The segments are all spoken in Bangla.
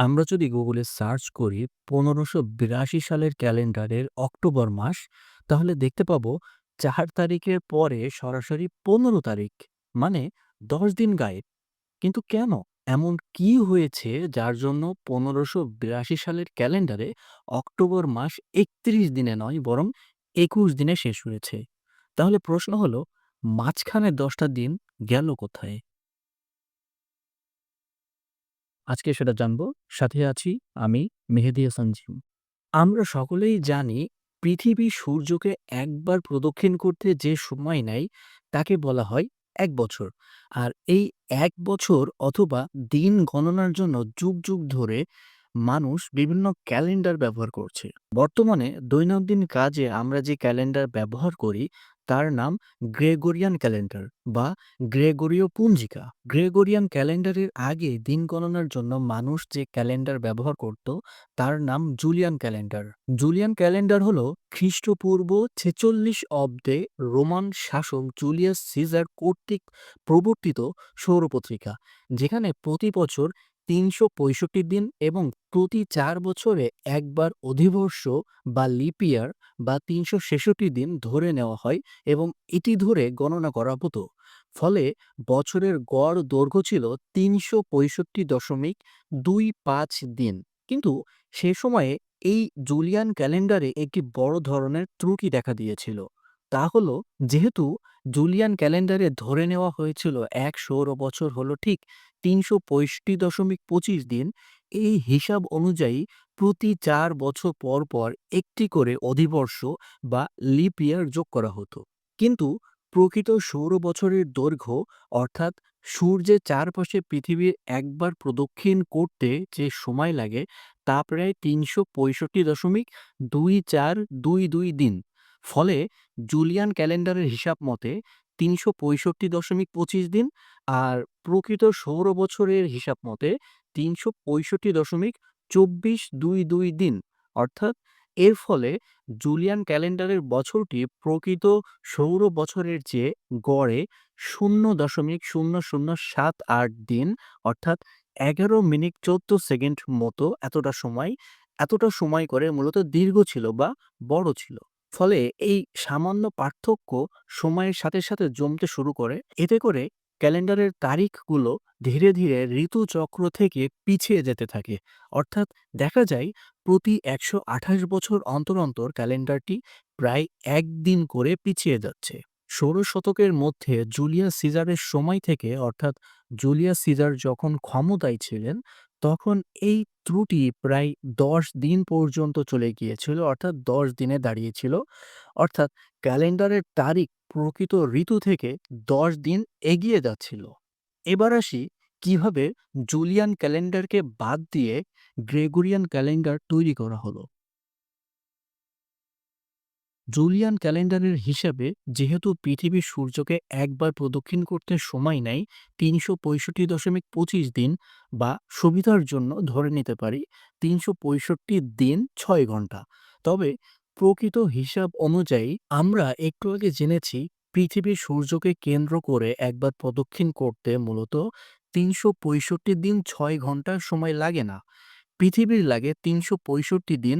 আমরা যদি গুগলে সার্চ করি ১৫৮২ সালের ক্যালেন্ডারের অক্টোবর মাস, তাহলে দেখতে পাবো চার তারিখের পরে সরাসরি ১৫ তারিখ। মানে ১০ দিন গায়েব। কিন্তু কেন? এমন কি হয়েছে যার জন্য ১৫৮২ সালের ক্যালেন্ডারে অক্টোবর মাস ৩১ দিনে নয় বরং ২১ দিনে শেষ হয়েছে? তাহলে প্রশ্ন হলো মাঝখানে দশটা দিন গেল কোথায়? আজকে সেটা জানব। সাথে আছি আমি মেহেদি হাসান জিম। আমরা সকলেই জানি পৃথিবী সূর্যকে একবার প্রদক্ষিণ করতে যে সময় নেয় তাকে বলা হয় এক বছর। আর এই এক বছর অথবা দিন গণনার জন্য যুগ, যুগ ধরে মানুষ বিভিন্ন ক্যালেন্ডার ব্যবহার করছে। বর্তমানে দৈনন্দিন কাজে আমরা যে ক্যালেন্ডার ব্যবহার করি তার নাম গ্রেগরিয়ান ক্যালেন্ডার বা গ্রেগরীয় পঞ্জিকা। গ্রেগরিয়ান ক্যালেন্ডারের আগে দিন গণনার জন্য মানুষ যে ক্যালেন্ডার ব্যবহার করত তার নাম জুলিয়ান ক্যালেন্ডার। জুলিয়ান ক্যালেন্ডার হলো খ্রিস্টপূর্ব ৪৬ অব্দে রোমান শাসক জুলিয়াস সিজার কর্তৃক প্রবর্তিত সৌরপত্রিকা, যেখানে প্রতি বছর ৩৬৫ দিন এবং প্রতি চার বছরে একবার অধিবর্ষ বা লিপ ইয়ার বা ৩৬৬ দিন ধরে নেওয়া হয় এবং এটি ধরে গণনা করা হতো। ফলে বছরের গড় দৈর্ঘ্য ছিল ৩৬৫.২৫ দিন। কিন্তু সে সময়ে এই জুলিয়ান ক্যালেন্ডারে একটি বড় ধরনের ত্রুটি দেখা দিয়েছিল। তা হলো যেহেতু জুলিয়ান ক্যালেন্ডারে ধরে নেওয়া হয়েছিল এক সৌর বছর হলো ঠিক ৩৬৫.২৫ দিন, এই হিসাব অনুযায়ী প্রতি চার বছর পর, পর একটি করে অধিবর্ষ বা লিপ ইয়ার যোগ করা হতো। কিন্তু প্রকৃত সৌর বছরের দৈর্ঘ্য অর্থাৎ সূর্যের চারপাশে পৃথিবীর একবার প্রদক্ষিণ করতে যে সময় লাগে তা প্রায় ৩৬৫.২৪২২ দিন। ফলে জুলিয়ান ক্যালেন্ডারের হিসাব মতে ৩৬৫.২৫ দিন আর প্রকৃত সৌর বছরের হিসাব মতে ৩৬৫.২৪২২ দিন। অর্থাৎ এর ফলে জুলিয়ান ক্যালেন্ডারের বছরটি প্রকৃত সৌর বছরের চেয়ে গড়ে ০.০০৭৮ দিন, অর্থাৎ ১১ মিনিট ১৪ সেকেন্ড মতো এতটা সময় এতটা সময় করে মূলত দীর্ঘ ছিল বা বড় ছিল। ফলে এই সামান্য পার্থক্য সময়ের সাথে, সাথে জমতে শুরু করে। এতে করে ক্যালেন্ডারের তারিখগুলো ধীরে, ধীরে ঋতুচক্র থেকে পিছিয়ে যেতে থাকে। অর্থাৎ দেখা যায় প্রতি ১২৮ বছর অন্তর, অন্তর ক্যালেন্ডারটি প্রায় একদিন করে পিছিয়ে যাচ্ছে। ষোড়শ শতকের মধ্যে জুলিয়াস সিজারের সময় থেকে অর্থাৎ জুলিয়াস সিজার যখন ক্ষমতায় ছিলেন তখন এই ত্রুটি প্রায় ১০ দিন পর্যন্ত চলে গিয়েছিল, অর্থাৎ ১০ দিনে দাঁড়িয়েছিল। অর্থাৎ ক্যালেন্ডারের তারিখ প্রকৃত ঋতু থেকে ১০ দিন এগিয়ে যাচ্ছিল। এবার আসি কীভাবে জুলিয়ান ক্যালেন্ডারকে বাদ দিয়ে গ্রেগরিয়ান ক্যালেন্ডার তৈরি করা হলো। জুলিয়ান ক্যালেন্ডারের হিসাবে, যেহেতু পৃথিবী সূর্যকে একবার প্রদক্ষিণ করতে সময় নেয় ৩৬৫.২৫ দিন বা সুবিধার জন্য ধরে নিতে পারি ৩৬৫ দিন ছয় ঘণ্টা। তবে প্রকৃত হিসাব অনুযায়ী আমরা একটু আগে জেনেছি, পৃথিবী সূর্যকে কেন্দ্র করে একবার প্রদক্ষিণ করতে মূলত ৩৬৫ দিন ছয় ঘণ্টা সময় লাগে না। পৃথিবীর লাগে ৩৬৫ দিন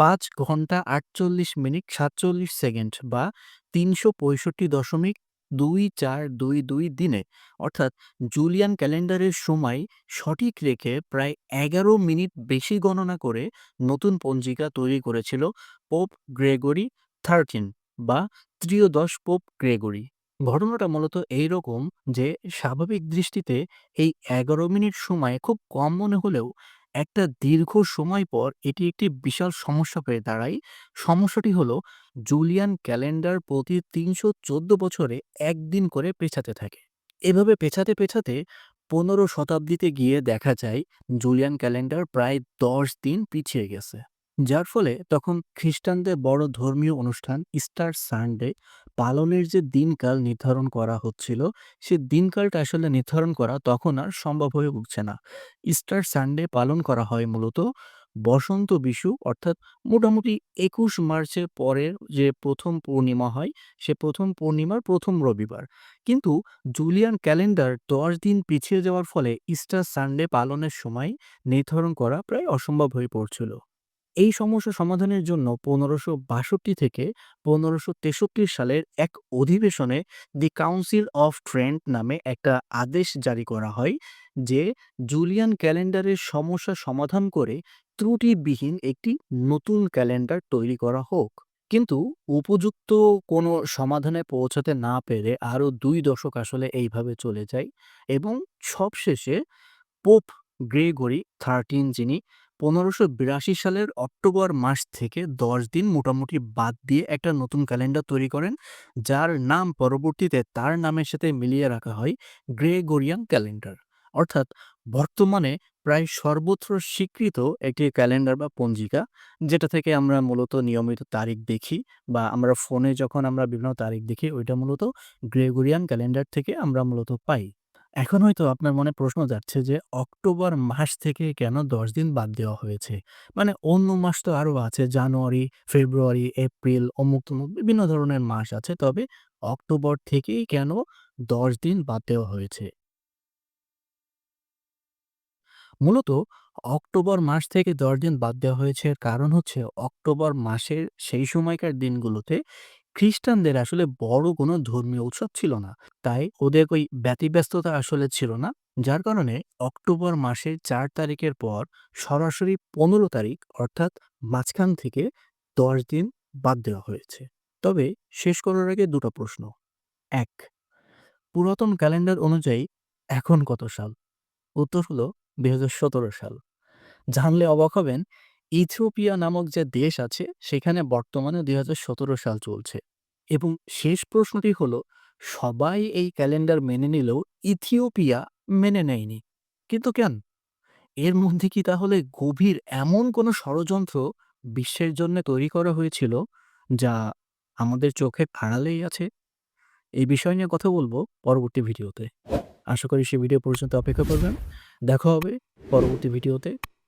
৫ ঘণ্টা ৪৮ মিনিট ৪৭ সেকেন্ড বা ৩৬৫.২৪২২ দিনে। অর্থাৎ জুলিয়ান ক্যালেন্ডারের সময় সঠিক রেখে প্রায় ১১ মিনিট বেশি গণনা করে নতুন পঞ্জিকা তৈরি করেছিল পোপ গ্রেগরি 13 বা ত্রয়োদশ পোপ গ্রেগরি। ঘটনাটা মূলত এইরকম যে, স্বাভাবিক দৃষ্টিতে এই ১১ মিনিট সময় খুব কম মনে হলেও একটা দীর্ঘ সময় পর এটি একটি বিশাল সমস্যা হয়ে দাঁড়ায়। সমস্যাটি হলো জুলিয়ান ক্যালেন্ডার প্রতি ৩১৪ বছরে ১ দিন করে পেছাতে থাকে। এভাবে পেছাতে, পেছাতে ১৫ শতাব্দীতে গিয়ে দেখা যায় জুলিয়ান ক্যালেন্ডার প্রায় ১০ দিন পিছিয়ে গেছে। যার ফলে তখন খ্রিস্টানদের বড় ধর্মীয় অনুষ্ঠান ইস্টার সানডে পালনের যে দিনকাল নির্ধারণ করা হচ্ছিল, সে দিনকালটা আসলে নির্ধারণ করা তখন আর সম্ভব হয়ে উঠছে না। ইস্টার সানডে পালন করা হয় মূলত বসন্ত বিশু অর্থাৎ মোটামুটি ২১ মার্চের পরের যে প্রথম পূর্ণিমা হয়, সে প্রথম পূর্ণিমার প্রথম রবিবার। কিন্তু জুলিয়ান ক্যালেন্ডার ১০ দিন পিছিয়ে যাওয়ার ফলে ইস্টার সানডে পালনের সময় নির্ধারণ করা প্রায় অসম্ভব হয়ে পড়ছিল। এই সমস্যা সমাধানের জন্য ১৫৬২ থেকে ১৫৬৩ সালের এক অধিবেশনে দি কাউন্সিল অফ ট্রেন্ট নামে একটা আদেশ জারি করা হয় যে জুলিয়ান ক্যালেন্ডারের সমস্যা সমাধান করে ত্রুটিবিহীন একটি নতুন ক্যালেন্ডার তৈরি করা হোক। কিন্তু উপযুক্ত কোনো সমাধানে পৌঁছাতে না পেরে আরও দুই দশক আসলে এইভাবে চলে যায় এবং সবশেষে পোপ গ্রেগরি 13 যিনি ১৫৮২ সালের অক্টোবর মাস থেকে ১০ দিন মোটামুটি বাদ দিয়ে একটা নতুন ক্যালেন্ডার তৈরি করেন, যার নাম পরবর্তীতে তার নামের সাথে মিলিয়ে রাখা হয় গ্রেগরিয়ান ক্যালেন্ডার। অর্থাৎ বর্তমানে প্রায় সর্বত্র স্বীকৃত একটি ক্যালেন্ডার বা পঞ্জিকা, যেটা থেকে আমরা মূলত নিয়মিত তারিখ দেখি বা আমরা ফোনে যখন আমরা বিভিন্ন তারিখ দেখি, ওইটা মূলত গ্রেগরিয়ান ক্যালেন্ডার থেকে আমরা মূলত পাই। এখন হয়তো আপনার মনে প্রশ্ন যাচ্ছে যে অক্টোবর মাস থেকে কেন ১০ দিন বাদ দেওয়া হয়েছে? মানে অন্য মাস তো আরও আছে জানুয়ারি, ফেব্রুয়ারি, এপ্রিল অমুক-তমুক বিভিন্ন ধরনের মাস আছে। তবে অক্টোবর থেকেই কেন ১০ দিন বাদ দেওয়া হয়েছে? মূলত অক্টোবর মাস থেকে ১০ দিন বাদ দেওয়া হয়েছে কারণ হচ্ছে অক্টোবর মাসের সেই সময়কার দিনগুলোতে খ্রিস্টানদের আসলে বড় কোনো ধর্মীয় উৎসব ছিল না। তাই ওদের ওই ব্যতিব্যস্ততা আসলে ছিল না। যার কারণে অক্টোবর মাসের চার তারিখের পর সরাসরি ১৫ তারিখ অর্থাৎ মাঝখান থেকে ১০ দিন বাদ দেওয়া হয়েছে। তবে শেষ করার আগে দুটো প্রশ্ন। এক, পুরাতন ক্যালেন্ডার অনুযায়ী এখন কত সাল? উত্তর হলো ২০১৭ সাল। জানলে অবাক হবেন ইথিওপিয়া নামক যে দেশ আছে, সেখানে বর্তমানে ২০১৭ সাল চলছে। এবং শেষ প্রশ্নটি হলো, সবাই এই ক্যালেন্ডার মেনে নিলেও ইথিওপিয়া মেনে নেয়নি। কিন্তু কেন? এর মধ্যে কি তাহলে গভীর এমন কোনো ষড়যন্ত্র বিশ্বের জন্যে তৈরি করা হয়েছিল, যা আমাদের চোখে আড়ালেই আছে? এই বিষয় নিয়ে কথা বলব পরবর্তী ভিডিওতে। আশা করি সে ভিডিও পর্যন্ত অপেক্ষা করবেন। দেখা হবে পরবর্তী ভিডিওতে।